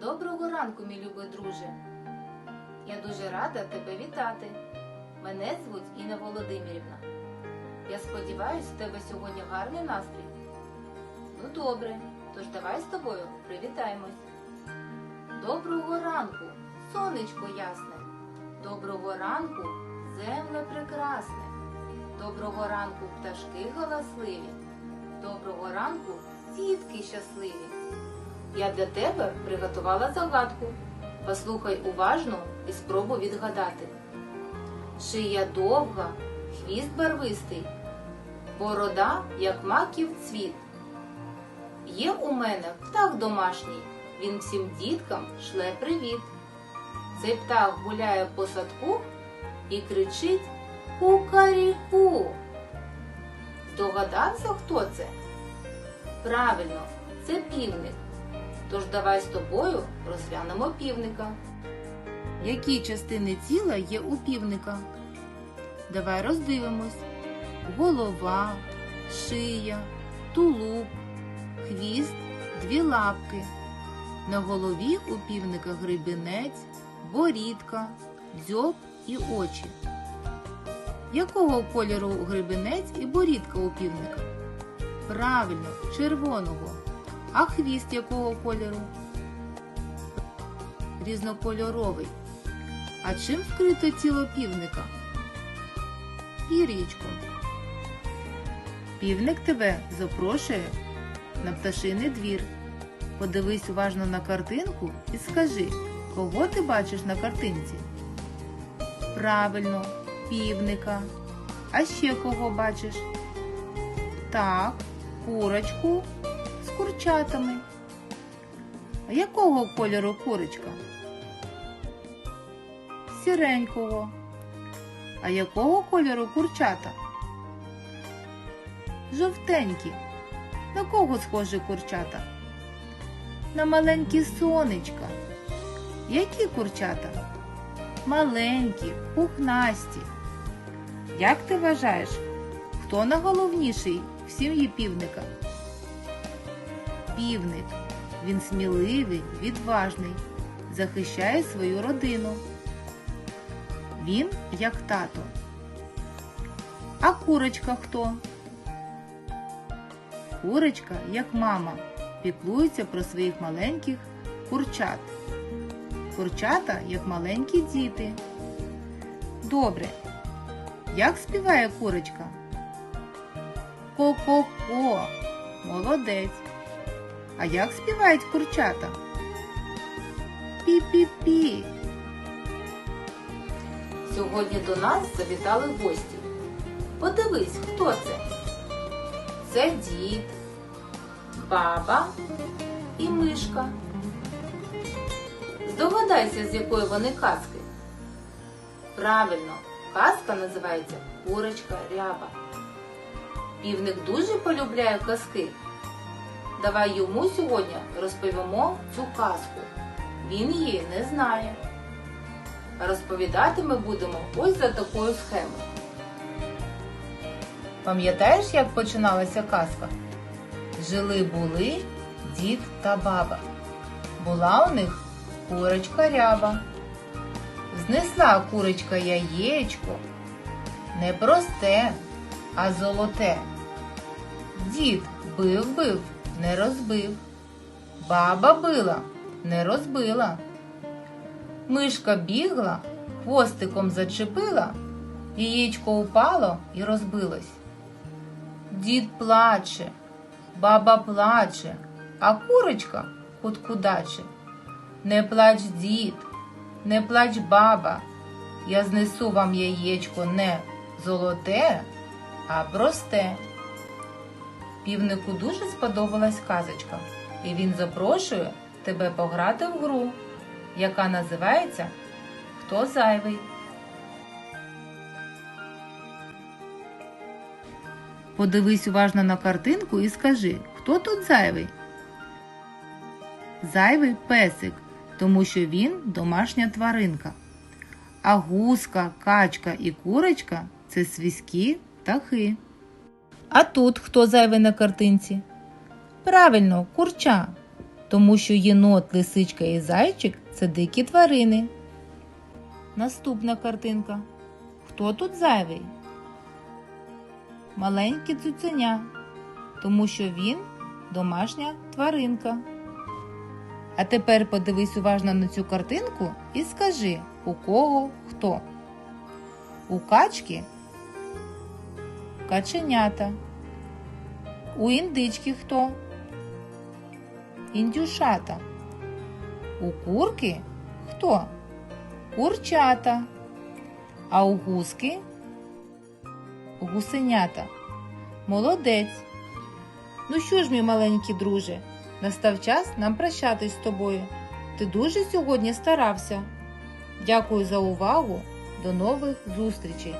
Доброго ранку, мій любий друже. Я дуже рада тебе вітати. Мене звуть Інна Володимирівна. Я сподіваюся, в тебе сьогодні гарний настрій. Ну добре, тож давай з тобою привітаємось. Доброго ранку, сонечко ясне. Доброго ранку, земле прекрасне. Доброго ранку, пташки галасливі. Доброго ранку, дітки щасливі. Я для тебе приготувала загадку. Послухай уважно і спробуй відгадати. Шия довга, хвіст барвистий, борода, як маків цвіт. Є у мене птах домашній, він всім діткам шле привіт. Цей птах гуляє по садку і кричить Кукаріку. Здогадався, хто це? Правильно, це півник. Тож давай з тобою розглянемо півника. Які частини тіла є у півника? Давай роздивимось. Голова, шия, тулуб, хвіст, дві лапки. На голові у півника грибінець, борідка, дзьоб і очі. Якого кольору грибінець і борідка у півника? Правильно, червоного. А хвіст якого кольору? Різнокольоровий. А чим вкрито тіло півника? Пір'ячком. Півник тебе запрошує на пташиний двір. Подивись уважно на картинку і скажи, кого ти бачиш на картинці? Правильно, півника. А ще кого бачиш? Так, курочку курчатами. Якого кольору курочка? Сіренького. А якого кольору курчата? Жовтенькі. На кого схожі курчата? На маленькі сонечка. Які курчата? Маленькі, пухнасті. Як ти вважаєш, хто найголовніший в сім'ї півника? Півник. Він сміливий, відважний, захищає свою родину. Він як тато. А курочка хто? Курочка, як мама, піклується про своїх маленьких курчат. Курчата, як маленькі діти. Добре. Як співає курочка? Ко-ко-ко. Молодець. А як співають курчата? Пі-пі-пі. Сьогодні до нас завітали гості. Подивись, хто це? Це дід, баба і мишка. Здогадайся, з якої вони казки. Правильно, казка називається Курочка ряба. Півник дуже полюбляє казки. Давай йому сьогодні розповімо цю казку. Він її не знає. Розповідати ми будемо ось за такою схемою. Пам'ятаєш, як починалася казка? Жили були дід та баба. Була у них курочка ряба. Знесла курочка яєчко, не просте, а золоте. Дід бив бив, не розбив. Баба била, не розбила. Мишка бігла, хвостиком зачепила, яєчко упало і розбилось. Дід плаче, баба плаче, а курочка куткудаче. Не плач, дід, не плач, баба. Я знесу вам яєчко не золоте, а просте. Півнику дуже сподобалась казочка, і він запрошує тебе пограти в гру, яка називається Хто зайвий. Подивись уважно на картинку і скажи, хто тут зайвий? Зайвий песик, тому що він домашня тваринка. А гуска, качка і курочка це свійські птахи. А тут хто зайвий на картинці? Правильно, курча. тому що єнот, лисичка і зайчик це дикі тварини. Наступна картинка. Хто тут зайвий? Маленьке цуценя, тому що він домашня тваринка. А тепер подивись уважно на цю картинку і скажи, у кого хто. У качки каченята. У індички хто? Індюшата. У курки хто? Курчата. А у гуски гусенята. Молодець. Ну що ж, мій маленький друже, настав час нам прощатись з тобою. Ти дуже сьогодні старався. Дякую за увагу. До нових зустрічей!